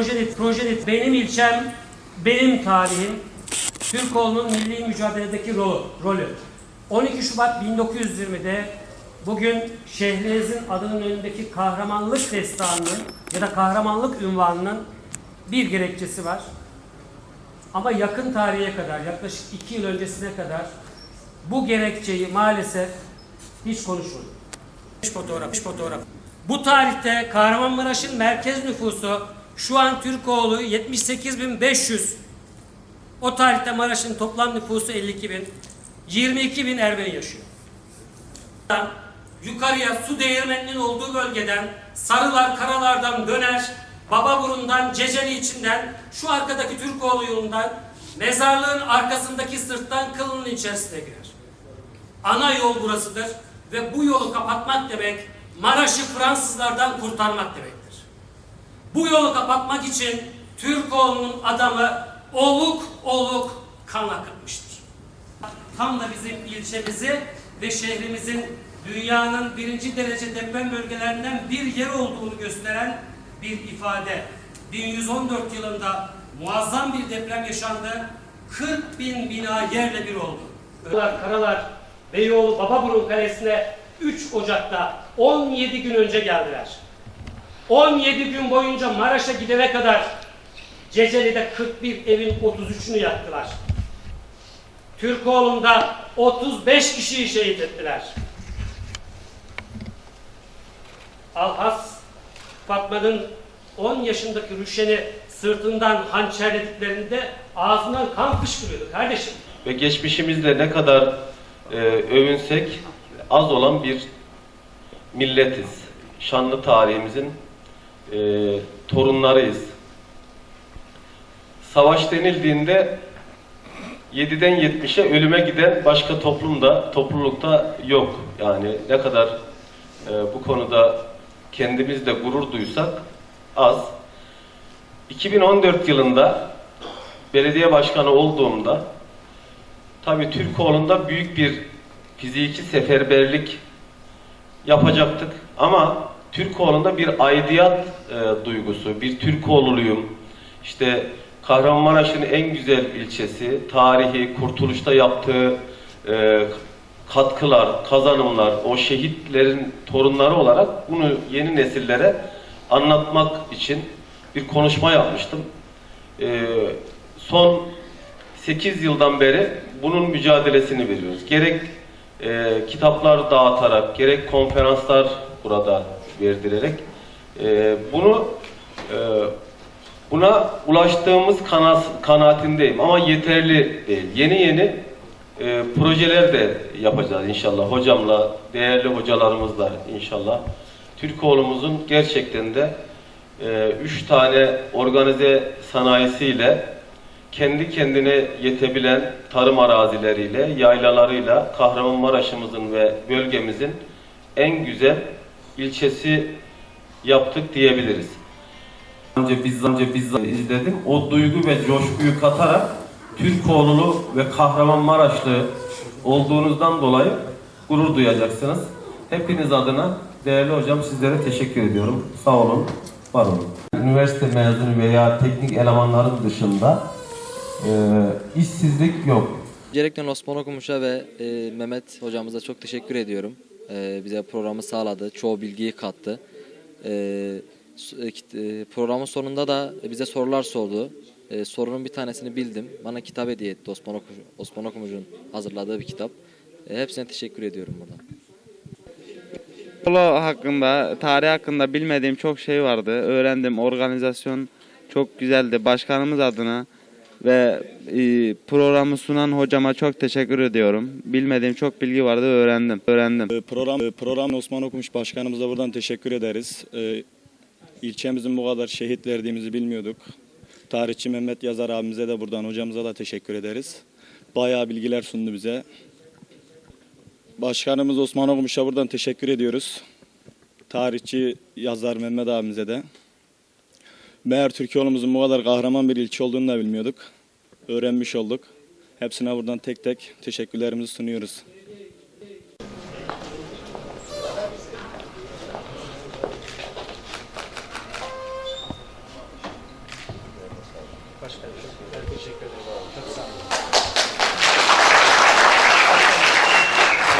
Projede, projede benim ilçem, benim tarihim, Türkoğlu'nun milli mücadeledeki rolü. rolü. 12 Şubat 1920'de bugün şehrinizin adının önündeki kahramanlık destanının ya da kahramanlık ünvanının bir gerekçesi var. Ama yakın tarihe kadar, yaklaşık iki yıl öncesine kadar bu gerekçeyi maalesef hiç konuşmadık. Fotoğraf, fotoğraf. Bu tarihte Kahramanmaraş'ın merkez nüfusu şu an Türkoğlu 78.500. O tarihte Maraş'ın toplam nüfusu 52.000. 22.000 Ermeni yaşıyor. Yukarıya su değirmeninin olduğu bölgeden Sarılar Karalar'dan döner, Bababurun'dan, Ceceli içinden, şu arkadaki Türkoğlu yolundan, mezarlığın arkasındaki sırttan kılının içerisine girer. Ana yol burasıdır ve bu yolu kapatmak demek Maraş'ı Fransızlardan kurtarmak demektir. Bu yolu kapatmak için Türkoğlu'nun adamı oluk oluk kan akıtmıştır. Da bizim ilçemizi ve şehrimizin dünyanın birinci derece deprem bölgelerinden bir yer olduğunu gösteren bir ifade. 1114 yılında muazzam bir deprem yaşandı. 40 bin bina yerle bir oldu. Karalar, Karalar Beyoğlu Bababurun Kalesi'ne 3 Ocak'ta 17 gün önce geldiler. 17 gün boyunca Maraş'a gidene kadar Ceceli'de 41 evin 33'ünü yaktılar. Türkoğlu'nda 35 kişiyi şehit ettiler. Alhas Fatma'nın 10 yaşındaki Rüşen'i sırtından hançerlediklerinde ağzından kan fışkırıyordu kardeşim. ve geçmişimizle ne kadar e, övünsek az olan bir milletiz. Şanlı tarihimizin e, torunlarıyız. Savaş denildiğinde 7'den 70'e ölüme giden başka toplumda, toplulukta yok. Yani ne kadar e, bu konuda kendimizle gurur duysak az. 2014 yılında belediye başkanı olduğumda Tabii Türkoğlu'nda büyük bir fiziki seferberlik yapacaktık. Ama Türkoğlu'nda bir aidiyat e, duygusu, bir Türkoğluluyum. İşte Kahramanmaraş'ın en güzel ilçesi, tarihi, kurtuluşta yaptığı e, katkılar, kazanımlar, o şehitlerin torunları olarak bunu yeni nesillere anlatmak için bir konuşma yapmıştım. E, son 8 yıldan beri bunun mücadelesini veriyoruz. Gerek e, kitaplar dağıtarak, gerek konferanslar burada verdirerek e, bunu e, buna ulaştığımız kana, kanaatindeyim ama yeterli değil. Yeni yeni e, projeler de yapacağız inşallah hocamla, değerli hocalarımızla inşallah. Türkoğlu'muzun gerçekten de e, üç tane organize sanayisiyle kendi kendine yetebilen tarım arazileriyle, yaylalarıyla Kahramanmaraş'ımızın ve bölgemizin en güzel ilçesi yaptık diyebiliriz. Önce bizzat, önce bizzat izledim. O duygu ve coşkuyu katarak Türkoğlulu ve Kahramanmaraşlı olduğunuzdan dolayı gurur duyacaksınız. Hepiniz adına değerli hocam sizlere teşekkür ediyorum. Sağ olun, var olun. Üniversite mezunu veya teknik elemanların dışında ee, işsizlik yok. Öncelikle Osman Okumuş'a ve e, Mehmet hocamıza çok teşekkür ediyorum. E, bize programı sağladı, çoğu bilgiyi kattı. E, s- e, e, programın sonunda da bize sorular sordu. E, sorunun bir tanesini bildim. Bana kitap hediye etti Osman, Oku, Osman Okumuş'un hazırladığı bir kitap. E, hepsine teşekkür ediyorum buradan. Polo hakkında, tarih hakkında bilmediğim çok şey vardı. Öğrendim. Organizasyon çok güzeldi. Başkanımız adına ve e, programı sunan hocama çok teşekkür ediyorum. Bilmediğim çok bilgi vardı, öğrendim. Öğrendim. Ee, Program e, program Osman Okumuş Başkanımıza buradan teşekkür ederiz. Ee, ilçemizin bu kadar şehit verdiğimizi bilmiyorduk. Tarihçi Mehmet Yazar abimize de buradan hocamıza da teşekkür ederiz. Bayağı bilgiler sundu bize. Başkanımız Osman Okumuş'a buradan teşekkür ediyoruz. Tarihçi yazar Mehmet abimize de. Meğer Türkiye'mizin bu kadar kahraman bir ilçe olduğunu da bilmiyorduk. Öğrenmiş olduk. Hepsine buradan tek tek teşekkürlerimizi sunuyoruz.